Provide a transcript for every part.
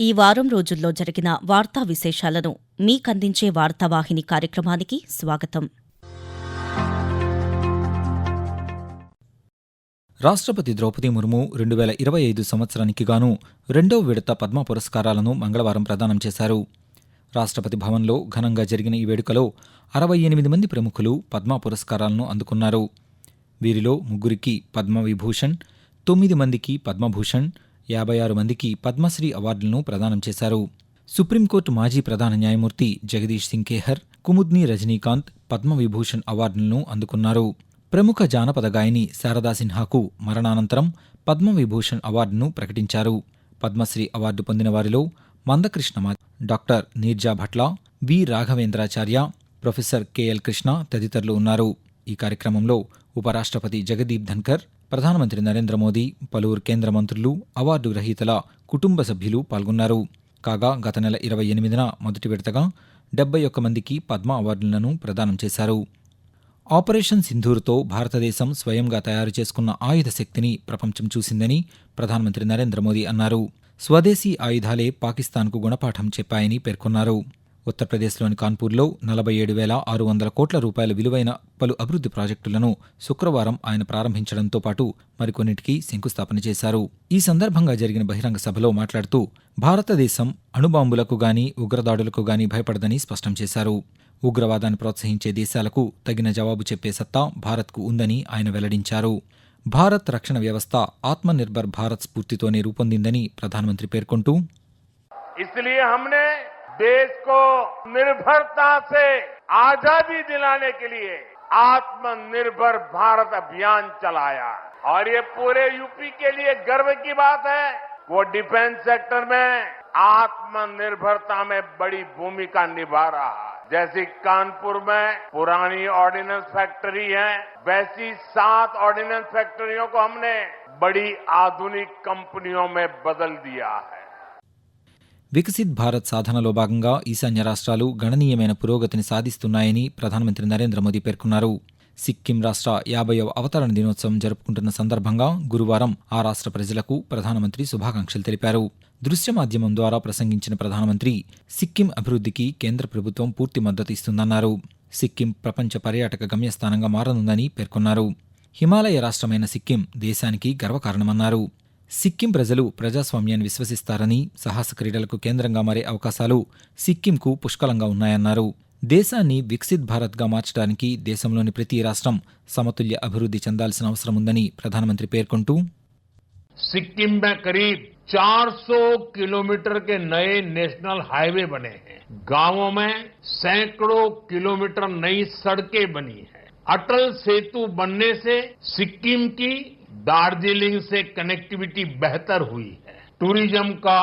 ఈ వారం రోజుల్లో జరిగిన వార్తా విశేషాలను మీకందించే వార్తావాహిని కార్యక్రమానికి స్వాగతం. రాష్ట్రపతి ద్రౌపది ముర్ము రెండు వేల ఇరవై ఐదు సంవత్సరానికి గాను రెండో విడత పద్మ పురస్కారాలను మంగళవారం ప్రదానం చేశారు. రాష్ట్రపతి భవన్లో ఘనంగా జరిగిన ఈ వేడుకలో అరవై ఎనిమిది మంది ప్రముఖులు పద్మ పురస్కారాలను అందుకున్నారు. వీరిలో ముగ్గురికి పద్మవిభూషణ్ తొమ్మిది మందికి పద్మభూషణ్ యాభై ఆరు మందికి పద్మశ్రీ అవార్డులను ప్రదానం చేశారు. సుప్రీంకోర్టు మాజీ ప్రధాన న్యాయమూర్తి జగదీష్ సింగ్ కుముద్ని రజనీకాంత్ పద్మవిభూషణ్ అవార్డులను అందుకున్నారు. ప్రముఖ జానపద గాయని శారదా సిన్హాకు మరణానంతరం పద్మవిభూషణ్ అవార్డును ప్రకటించారు. పద్మశ్రీ అవార్డు పొందిన వారిలో Manda Krishna doctor Neerja Bhatla V Raghavendracharya professor KL Krishna తదితరులు ఉన్నారు. ఈ కార్యక్రమంలో ఉపరాష్ట్రపతి జగదీప్ ధన్కర్ ప్రధానమంత్రి నరేంద్ర మోదీ పలువురు కేంద్ర మంత్రులు అవార్డు గ్రహీతల కుటుంబ సభ్యులు పాల్గొన్నారు. కాగా గత నెల ఇరవై ఎనిమిదిన మొదటి విడతగా డెబ్బై ఒక్క మందికి పద్మ అవార్డులను ప్రదానం చేశారు. ఆపరేషన్ సింధూర్తో భారతదేశం స్వయంగా తయారు చేసుకున్న ఆయుధ శక్తిని ప్రపంచం చూసిందని ప్రధానమంత్రి నరేంద్ర మోదీ అన్నారు. స్వదేశీ ఆయుధాలే పాకిస్తాన్కు గుణపాఠం చెప్పాయని పేర్కొన్నారు. ఉత్తరప్రదేశ్లోని కాన్పూర్లో నలభై ఏడు వేల ఆరు వందల కోట్ల రూపాయల విలువైన పలు అభివృద్ధి ప్రాజెక్టులను శుక్రవారం ఆయన ప్రారంభించడంతో పాటు మరికొన్నిటికి శంకుస్థాపన చేశారు. ఈ సందర్భంగా జరిగిన బహిరంగ సభలో మాట్లాడుతూ భారతదేశం అణుబాంబులకు గాని ఉగ్రదాడులకు గాని భయపడదని స్పష్టం చేశారు. ఉగ్రవాదాన్ని ప్రోత్సహించే దేశాలకు తగిన జవాబు చెప్పే సత్తా భారత్కు ఉందని ఆయన వెల్లడించారు. భారత్ రక్షణ వ్యవస్థ ఆత్మనిర్భర్ భారత్ స్ఫూర్తితోనే రూపొందిందని ప్రధానమంత్రి పేర్కొంటూ హమ్నే देश को निर्भरता से आज़ादी दिलाने के लिए आत्मनिर्भर भारत अभियान चलाया और ये पूरे यूपी के लिए गर्व की बात है। वो डिफेंस सेक्टर में आत्मनिर्भरता में बड़ी भूमिका निभा रहा है। जैसी कानपुर में पुरानी ऑर्डिनेंस फैक्ट्री है, वैसी सात ऑर्डिनेंस फैक्ट्रियों को हमने बड़ी आधुनिक कंपनियों में बदल दिया है। వికసిత్ భారత్ సాధనలో భాగంగా ఈశాన్య రాష్ట్రాలు గణనీయమైన పురోగతిని సాధిస్తున్నాయని ప్రధానమంత్రి నరేంద్ర మోదీ పేర్కొన్నారు. సిక్కిం రాష్ట్ర యాభైవ అవతరణ దినోత్సవం జరుపుకుంటున్న సందర్భంగా గురువారం ఆ రాష్ట్ర ప్రజలకు ప్రధానమంత్రి శుభాకాంక్షలు తెలిపారు. దృశ్య మాధ్యమం ద్వారా ప్రసంగించిన ప్రధానమంత్రి సిక్కిం అభివృద్ధికి కేంద్ర ప్రభుత్వం పూర్తి మద్దతు ఇస్తుందన్నారు. సిక్కిం ప్రపంచ పర్యాటక గమ్యస్థానంగా మారనుందని పేర్కొన్నారు. హిమాలయ రాష్ట్రమైన సిక్కిం దేశానికి గర్వకారణమన్నారు. సిక్కిం ప్రజలు ప్రజాస్వామ్యాన్ని విశ్వసిస్తారని సాహస క్రీడలకు కేంద్రంగా మారే అవకాశాలు సిక్కింకు పుష్కలంగా ఉన్నాయన్నారు దేశాన్ని వికసిత్ భారత్గా మార్చడానికి దేశంలోని ప్రతి రాష్ట్రం సమతుల్య అభివృద్ధి చెందాల్సిన అవసరం ఉందని ప్రధానమంత్రి పేర్కొంటూ सिक्किम में करीब 400 किलोमीटर के नए नेशनल हाईवे बने हैं गांवों में सैकड़ों किलोमीटर नई सड़कें बनी है अटल सेतु बनने से सिक्किम की दार्जिलिंग से कनेक्टिविटी बेहतर हुई है। टूरिज़्म का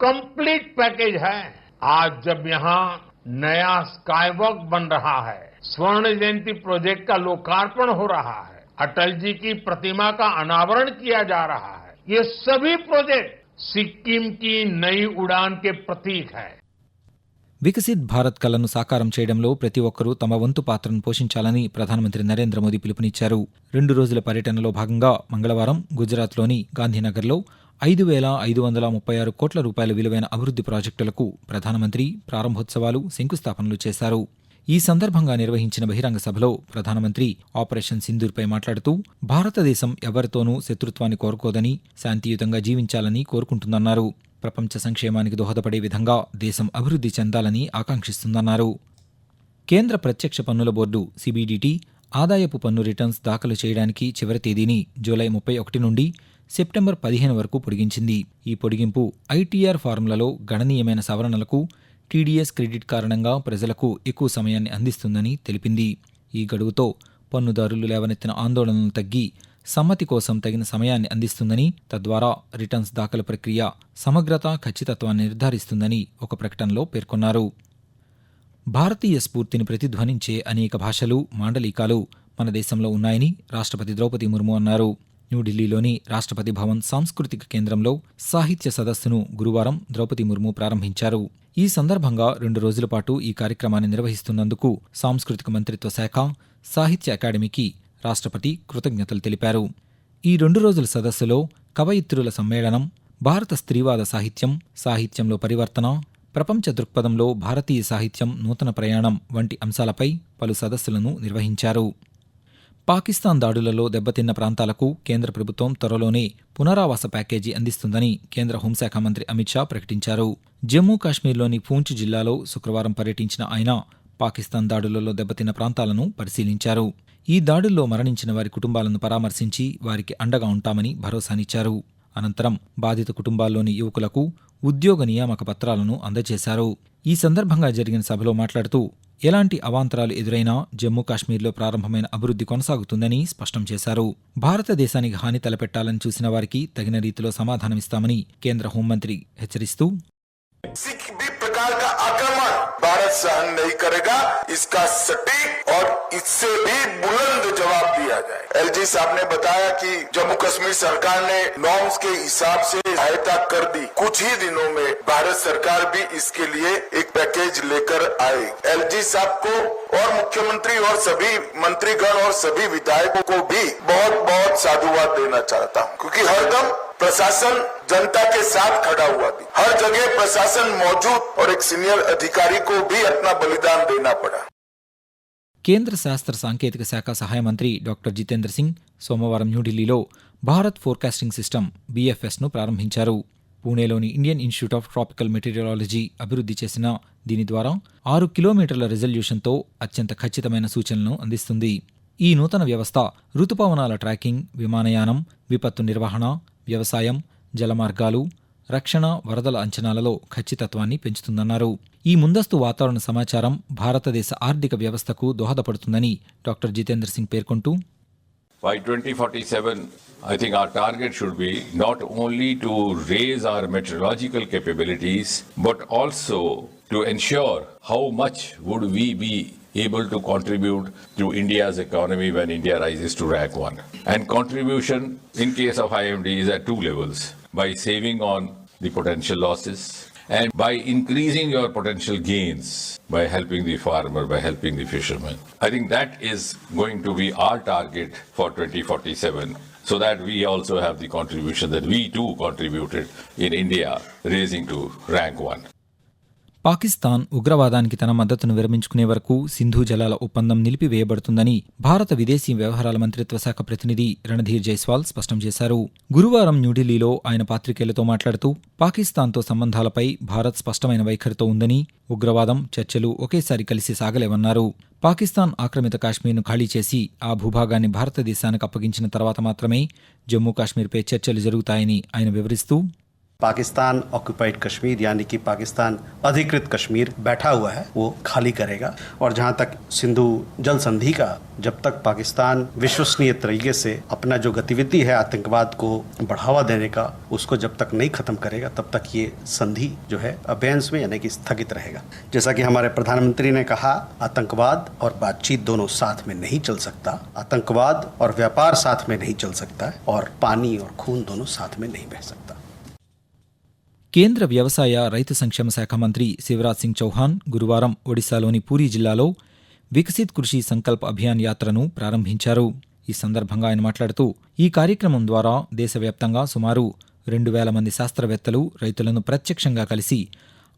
कंप्लीट पैकेज है। आज जब यहाँ नया स्काईवॉक बन रहा है, स्वर्ण जयंती प्रोजेक्ट का लोकार्पण हो रहा है, अटल जी की प्रतिमा का अनावरण किया जा रहा है, ये सभी प्रोजेक्ट सिक्किम की नई उड़ान के प्रतीक है। వికసిత్ భారత్ కలను సాకారం చేయడంలో ప్రతి ఒక్కరూ తమ వంతు పాత్రను పోషించాలని ప్రధానమంత్రి నరేంద్ర మోదీ పిలుపునిచ్చారు. రెండు రోజుల పర్యటనలో భాగంగా మంగళవారం గుజరాత్లోని గాంధీనగర్లో ఐదు వేల ఐదు వందల ముప్పై ఆరు కోట్ల రూపాయల విలువైన అభివృద్ధి ప్రాజెక్టులకు ప్రధానమంత్రి ప్రారంభోత్సవాలు శంకుస్థాపనలు చేశారు. ఈ సందర్భంగా నిర్వహించిన బహిరంగ సభలో ప్రధానమంత్రి ఆపరేషన్ సింధూర్పై మాట్లాడుతూ భారతదేశం ఎవరితోనూ శత్రుత్వాన్ని కోరుకోదని శాంతియుతంగా జీవించాలని కోరుకుంటుందన్నారు. ప్రపంచ సంక్షేమానికి దోహదపడే విధంగా దేశం అభివృద్ధి చెందాలని ఆకాంక్షిస్తుందన్నారు. కేంద్ర ప్రత్యక్ష పన్నుల బోర్డు సిబిడిటి ఆదాయపు పన్ను రిటర్న్స్ దాఖలు చేయడానికి చివరి తేదీని జూలై ముప్పై ఒకటి నుండి సెప్టెంబర్ పదిహేను వరకు పొడిగించింది. ఈ పొడిగింపు ఐటీఆర్ ఫార్ములలో గణనీయమైన సవరణలకు టీడీఎస్ క్రెడిట్ కారణంగా ప్రజలకు ఎక్కువ సమయాన్ని అందిస్తుందని తెలిపింది. ఈ గడువుతో పన్నుదారులు లేవనెత్తిన ఆందోళనలు తగ్గి సమ్మతి కోసం తగిన సమయాన్ని అందిస్తుందని తద్వారా రిటర్న్స్ దాఖలు ప్రక్రియ సమగ్రత ఖచ్చితత్వాన్ని నిర్ధారిస్తుందని ఒక ప్రకటనలో పేర్కొన్నారు. భారతీయ స్ఫూర్తిని ప్రతిధ్వనించే అనేక భాషలు మాండలికాలు మన దేశంలో ఉన్నాయని రాష్ట్రపతి ద్రౌపది ముర్ము అన్నారు. న్యూఢిల్లీలోని రాష్ట్రపతి భవన్ సాంస్కృతిక కేంద్రంలో సాహిత్య సదస్సును గురువారం ద్రౌపది ముర్ము ప్రారంభించారు. ఈ సందర్భంగా రెండు రోజుల పాటు ఈ కార్యక్రమాన్ని నిర్వహిస్తున్నందుకు సాంస్కృతిక మంత్రిత్వ శాఖ సాహిత్య అకాడమీకి రాష్ట్రపతి కృతజ్ఞతలు తెలిపారు. ఈ రెండు రోజుల సదస్సులో కవయిత్రుల సమ్మేళనం భారత స్త్రీవాద సాహిత్యం సాహిత్యంలో పరివర్తన ప్రపంచ దృక్పథంలో భారతీయ సాహిత్యం నూతన ప్రయాణం వంటి అంశాలపై పలు సదస్సులను నిర్వహించారు. పాకిస్తాన్ దాడులలో దెబ్బతిన్న ప్రాంతాలకు కేంద్ర ప్రభుత్వం త్వరలోనే పునరావాస ప్యాకేజీ అందిస్తుందని కేంద్ర హోంశాఖ మంత్రి అమిత్ షా ప్రకటించారు. జమ్మూ కాశ్మీర్లోని పూంచ్ జిల్లాలో శుక్రవారం పర్యటించిన ఆయన పాకిస్తాన్ దాడులలో దెబ్బతిన్న ప్రాంతాలను పరిశీలించారు. ఈ దాడుల్లో మరణించిన వారి కుటుంబాలను పరామర్శించి వారికి అండగా ఉంటామని భరోసానిచ్చారు. అనంతరం బాధిత కుటుంబాల్లోని యువకులకు ఉద్యోగ నియామక పత్రాలను అందజేశారు. ఈ సందర్భంగా జరిగిన సభలో మాట్లాడుతూ ఎలాంటి అవాంతరాలు ఎదురైనా జమ్మూ కాశ్మీర్లో ప్రారంభమైన అభివృద్ధి కొనసాగుతుందని స్పష్టం చేశారు. భారతదేశానికి హాని తలపెట్టాలని చూసిన వారికి తగిన రీతిలో సమాధానమిస్తామని కేంద్ర హోంమంత్రి హెచ్చరిస్తూ किसी भी प्रकार का आक्रमण भारत सहन नहीं करेगा, इसका सटीक और इससे भी बुलंद जवाब दिया जाए। एलजी साहब ने बताया कि जम्मू कश्मीर सरकार ने नॉर्म्स के हिसाब से सहायता कर दी। कुछ ही दिनों में भारत सरकार भी इसके लिए एक पैकेज लेकर आएगी एलजी साहब को और मुख्यमंत्री और सभी मंत्रीगण और सभी विधायकों को भी बहुत बहुत साधुवाद देना चाहता हूँ, क्योंकि हरदम प्रशासन जनता के साथ खड़ा हुआ थी हर जगह प्रशासन मौजूद और एक सीनियर अधिकारी को भी अपना बलिदान देना पड़ा కేంద్ర శాస్త్ర సాంకేతిక శాఖ సహాయ మంత్రి డాక్టర్ జితేంద్ర సింగ్ సోమవారం న్యూఢిల్లీలో భారత్ ఫోర్కాస్టింగ్ సిస్టమ్ బీఎఫ్ఎస్ను ప్రారంభించారు పూణేలోని Indian Institute of Tropical Meteorology అభివృద్ధి చేసిన దీని ద్వారా ఆరు కిలోమీటర్ల రిజల్యూషన్తో అత్యంత ఖచ్చితమైన సూచనలను అందిస్తుంది ఈ నూతన వ్యవస్థ ఋతుపవనాల ట్రాకింగ్ విమానయానం విపత్తు నిర్వహణ వ్యవసాయం జలమార్గాలు రక్షణ వరదల అంచనాలలో ఖచ్చితత్వాన్ని పెంచుతుందన్నారు ఈ ముందస్తు వాతావరణ సమాచారం భారతదేశ ఆర్థిక వ్యవస్థకు దోహదపడుతుందని డాక్టర్ జితేంద్ర సింగ్ పేర్కొంటూ By 2047, I think our target should be not only to raise our meteorological capabilities, but also to ensure how much would we be able to contribute to India's economy when India rises to rank one. And contribution in case of IMD is at two levels, by saving on the potential losses and by increasing your potential gains by helping the farmer, by helping the fisherman. I think that is going to be our target for 2047 so that we also have the contribution that we too contributed in India raising to rank one. Pakistan ఉగ్రవాదానికి తన మద్దతును విరమించుకునే వరకు సింధు జలాల ఒప్పందం నిలిపివేయబడుతుందని భారత విదేశీ వ్యవహారాల మంత్రిత్వ శాఖ ప్రతినిధి రణధీర్ జైస్వాల్ స్పష్టం చేశారు. గురువారం న్యూఢిల్లీలో ఆయన పాత్రికేయులతో మాట్లాడుతూ పాకిస్తాన్తో సంబంధాలపై భారత్ స్పష్టమైన వైఖరితో ఉందని ఉగ్రవాదం చర్చలు ఒకేసారి కలిసి సాగలేవన్నారు. పాకిస్తాన్ ఆక్రమిత కాశ్మీర్ను ఖాళీ చేసి ఆ భూభాగాన్ని భారతదేశానికి అప్పగించిన తర్వాత మాత్రమే జమ్మూ కాశ్మీర్పై చర్చలు జరుగుతాయని ఆయన వివరిస్తూ पाकिस्तान ऑक्युपाइड कश्मीर, यानी कि पाकिस्तान अधिकृत कश्मीर बैठा हुआ है, वो खाली करेगा। और जहाँ तक सिंधु जल संधि का, जब तक पाकिस्तान विश्वसनीय तरीके से अपना जो गतिविधि है आतंकवाद को बढ़ावा देने का, उसको जब तक नहीं खत्म करेगा, तब तक ये संधि जो है अबेंस में, यानी कि स्थगित रहेगा। जैसा कि हमारे प्रधानमंत्री ने कहा, आतंकवाद और बातचीत दोनों साथ में नहीं चल सकता। आतंकवाद और व्यापार साथ में नहीं चल सकता, और पानी और खून दोनों साथ में नहीं बह सकता। కేంద్ర వ్యవసాయ రైతు సంక్షేమ శాఖ మంత్రి శివరాజ్ సింగ్ చౌహాన్ గురువారం ఒడిశాలోని పూరీ జిల్లాలో వికసిత్ కృషి సంకల్ప్ అభియాన్ యాత్రను ప్రారంభించారు. ఈ సందర్భంగా ఆయన మాట్లాడుతూ ఈ కార్యక్రమం ద్వారా దేశవ్యాప్తంగా సుమారు రెండు వేల మంది శాస్త్రవేత్తలు రైతులను ప్రత్యక్షంగా కలిసి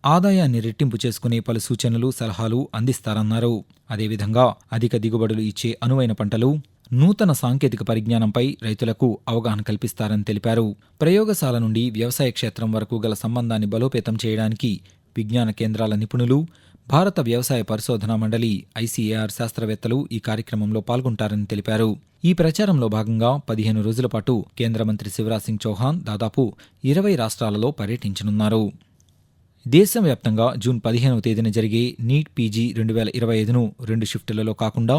ఆదాయాన్ని రెట్టింపు చేసుకునే పలు సూచనలు సలహాలు అందిస్తారన్నారు. అదేవిధంగా అధిక దిగుబడులు ఇచ్చే అనువైన పంటలు నూతన సాంకేతిక పరిజ్ఞానంపై రైతులకు అవగాహన కల్పిస్తారని తెలిపారు. ప్రయోగశాల నుండి వ్యవసాయ క్షేత్రం వరకు గల సంబంధాన్ని బలోపేతం చేయడానికి విజ్ఞాన కేంద్రాల నిపుణులు భారత వ్యవసాయ పరిశోధనా మండలి ఐసీఏఆర్ శాస్త్రవేత్తలు ఈ కార్యక్రమంలో పాల్గొంటారని తెలిపారు. ఈ ప్రచారంలో భాగంగా పదిహేను రోజుల పాటు కేంద్ర మంత్రి శివరాజ్ సింగ్ చౌహాన్ దాదాపు ఇరవై రాష్ట్రాలలో పర్యటించనున్నారు. దేశవ్యాప్తంగా జూన్ పదిహేనవ తేదీన జరిగే నీట్ పీజీ రెండు వేల ఇరవై ఐదును రెండు షిఫ్టులలో కాకుండా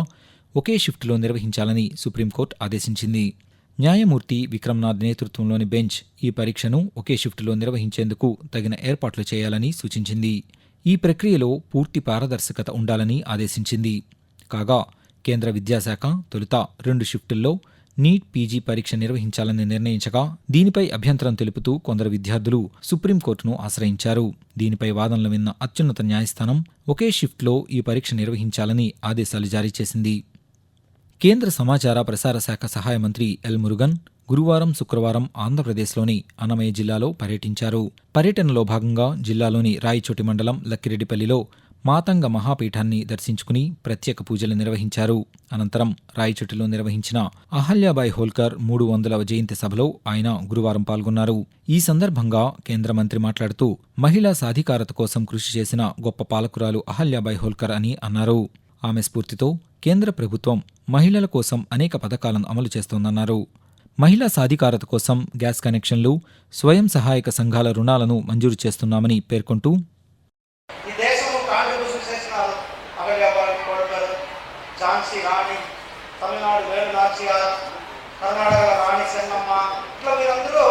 ఒకే షిఫ్టులో నిర్వహించాలని సుప్రీంకోర్టు ఆదేశించింది. న్యాయమూర్తి విక్రమ్నాథ్ నేతృత్వంలోని బెంచ్ ఈ పరీక్షను ఒకే షిఫ్టులో నిర్వహించేందుకు తగిన ఏర్పాట్లు చేయాలని సూచించింది. ఈ ప్రక్రియలో పూర్తి పారదర్శకత ఉండాలని ఆదేశించింది. కాగా కేంద్ర విద్యాశాఖ తొలుత రెండు షిఫ్టుల్లో నీట్ పీజీ పరీక్ష నిర్వహించాలని నిర్ణయించగా దీనిపై అభ్యంతరం తెలుపుతూ కొందరు విద్యార్థులు సుప్రీంకోర్టును ఆశ్రయించారు. దీనిపై వాదనలు విన్న అత్యున్నత న్యాయస్థానం ఒకే షిఫ్ట్లో ఈ పరీక్ష నిర్వహించాలని ఆదేశాలు జారీ చేసింది. కేంద్ర సమాచార ప్రసార శాఖ సహాయ మంత్రి ఎల్ మురుగన్ గురువారం శుక్రవారం ఆంధ్రప్రదేశ్లోని అన్నమయ్య జిల్లాలో పర్యటించారు. పర్యటనలో భాగంగా జిల్లాలోని రాయచోటి మండలం లక్కిరెడ్డిపల్లిలో మాతంగ మహాపీఠాన్ని దర్శించుకుని ప్రత్యేక పూజలు నిర్వహించారు. అనంతరం రాయచోటిలో నిర్వహించిన అహల్యాబాయి హోల్కర్ మూడు వందల జయంతి సభలో ఆయన గురువారం పాల్గొన్నారు. ఈ సందర్భంగా కేంద్ర మంత్రి మాట్లాడుతూ మహిళా సాధికారత కోసం కృషి చేసిన గొప్ప పాలకురాలు అహల్యాబాయి హోల్కర్ అని అన్నారు. ఆమె స్ఫూర్తితో కేంద్ర ప్రభుత్వం మహిళల కోసం అనేక పథకాలను అమలు చేస్తోందన్నారు. మహిళా సాధికారత కోసం గ్యాస్ కనెక్షన్లు స్వయం సహాయక సంఘాల రుణాలను మంజూరు చేస్తున్నామని పేర్కొంటూ ఈ దేశంలో కాంట్రిబ్యూషన్ చేసినారు అగల్యాబాయి కోడగారు ఝాన్సీ రాణి తమిళనాడు వేణు నాచియార్ కర్ణాటక రాణి చెన్నమ్మ. ఇట్లా వీరందరూ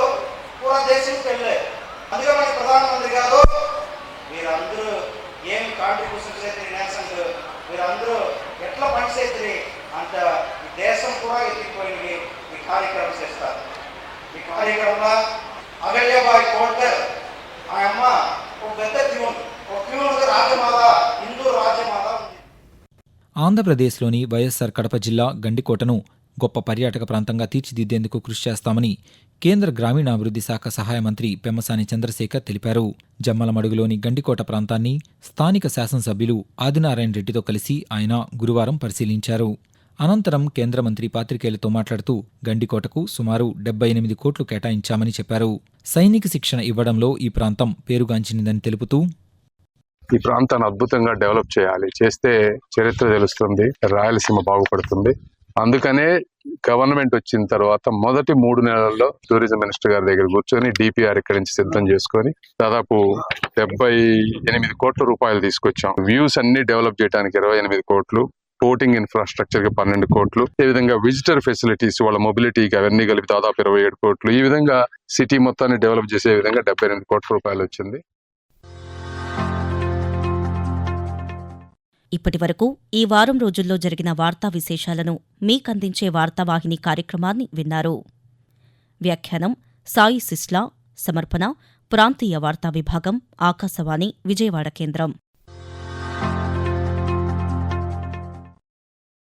పూరా దేశంకి వెళ్ళే. అందుకే మనకి ప్రధానమంత్రి గారు వీరందరూ ఏమి కాంట్రిబ్యూషన్ చేతి నేషన్లు వీరందరూ ఎట్లా పని అంత ఈ దేశం కూడా ఎత్తిపోయింది? ఈ కార్యక్రమం చేస్తారు. ఈ కార్యక్రమంలో అగల్యాబాయి కోటర్ ఆ అమ్మ ఒక పెద్ద ట్యూన్ ఒక ట్యూన్ రాజమాత. ఆంధ్రప్రదేశ్లోని వైఎస్సార్ కడప జిల్లా గండికోటను గొప్ప పర్యాటక ప్రాంతంగా తీర్చిదిద్దేందుకు కృషి చేస్తామని కేంద్ర గ్రామీణాభివృద్ధి శాఖ సహాయ మంత్రి పెమ్మసాని చంద్రశేఖర్ తెలిపారు. జమ్మలమడుగులోని గండికోట ప్రాంతాన్ని స్థానిక శాసనసభ్యులు ఆదినారాయణ రెడ్డితో కలిసి ఆయన గురువారం పరిశీలించారు. అనంతరం కేంద్ర మంత్రి పాత్రికేయులతో మాట్లాడుతూ గండికోటకు సుమారు డెబ్బై ఎనిమిది కోట్లు కేటాయించామని చెప్పారు. సైనిక శిక్షణ ఇవ్వడంలో ఈ ప్రాంతం పేరుగాంచినదని తెలుపుతూ ఈ ప్రాంతాన్ని అద్భుతంగా డెవలప్ చేయాలి. చేస్తే చరిత్ర తెలుస్తుంది రాయలసీమ బాగుపడుతుంది. అందుకనే గవర్నమెంట్ వచ్చిన తర్వాత మొదటి మూడు నెలల్లో టూరిజం మినిస్టర్ గారి దగ్గర కూర్చొని డిపిఆర్ ఇక్కడి నుంచి సిద్ధం చేసుకొని దాదాపు డెబ్బై ఎనిమిది కోట్ల రూపాయలు తీసుకొచ్చాం. వ్యూస్ అన్ని డెవలప్ చేయడానికి ఇరవై ఎనిమిది కోట్లు బోటింగ్ ఇన్ఫ్రాస్ట్రక్చర్కి పన్నెండు కోట్లు ఈ విధంగా విజిటర్ ఫెసిలిటీస్ వాళ్ళ మొబిలిటీకి అవన్నీ కలిపి దాదాపు ఇరవై ఏడు కోట్లు. ఈ విధంగా సిటీ మొత్తాన్ని డెవలప్ చేసే విధంగా డెబ్బై ఎనిమిది కోట్ల రూపాయలు వచ్చింది. ఇప్పటివరకు ఈ వారం రోజుల్లో జరిగిన వార్తా విశేషాలను మీకందించే వార్తావాహిని కార్యక్రమాన్ని విన్నారు. వ్యాఖ్యానం సాయి సిస్లా సమర్పణ ప్రాంతీయ వార్తా విభాగం ఆకాశవాణి విజయవాడ కేంద్రం.